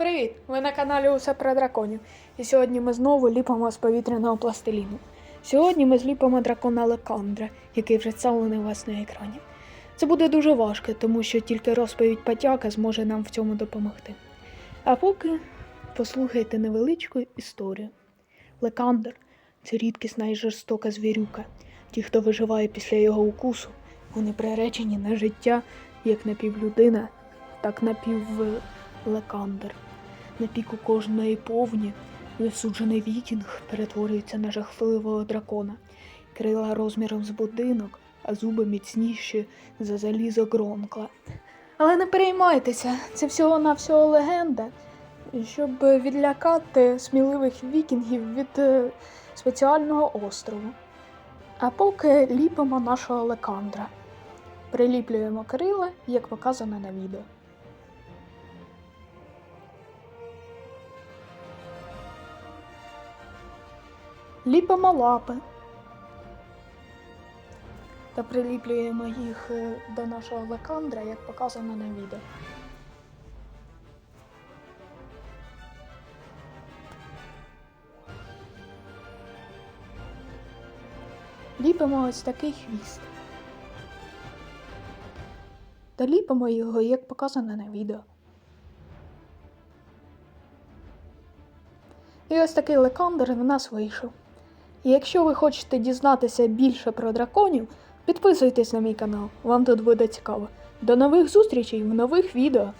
Привіт! Ви на каналі Усе про драконів. І сьогодні ми знову ліпимо з повітряного пластиліну. Сьогодні ми зліпимо дракона Лекандра, який представлений у вас на екрані. Це буде дуже важко, тому що тільки розповідь Патяка зможе нам в цьому допомогти. А поки послухайте невеличку історію. Лекандр це рідкісна і жорстока звірюка. Ті, хто виживає після його укусу, вони приречені на життя як напівлюдина, так напівлекандр. На піку кожної повні висуджений вікінг перетворюється на жахливого дракона, крила розміром з будинок, а зуби міцніші за залізо гронкла. Але не переймайтеся, це всього-навсього легенда, щоб відлякати сміливих вікінгів від е, спеціального острову. А поки ліпимо нашого лекандра. Приліплюємо крила, як показано на відео. Ліпимо лапи та приліплюємо їх е, до нашого лекандра, як показано на відео. Ліпимо ось такий хвіст. Та ліпимо його, як показано на відео. І ось такий лекандр в нас вийшов. І якщо ви хочете дізнатися більше про драконів, підписуйтесь на мій канал, вам тут буде цікаво. До нових зустрічей в нових відео!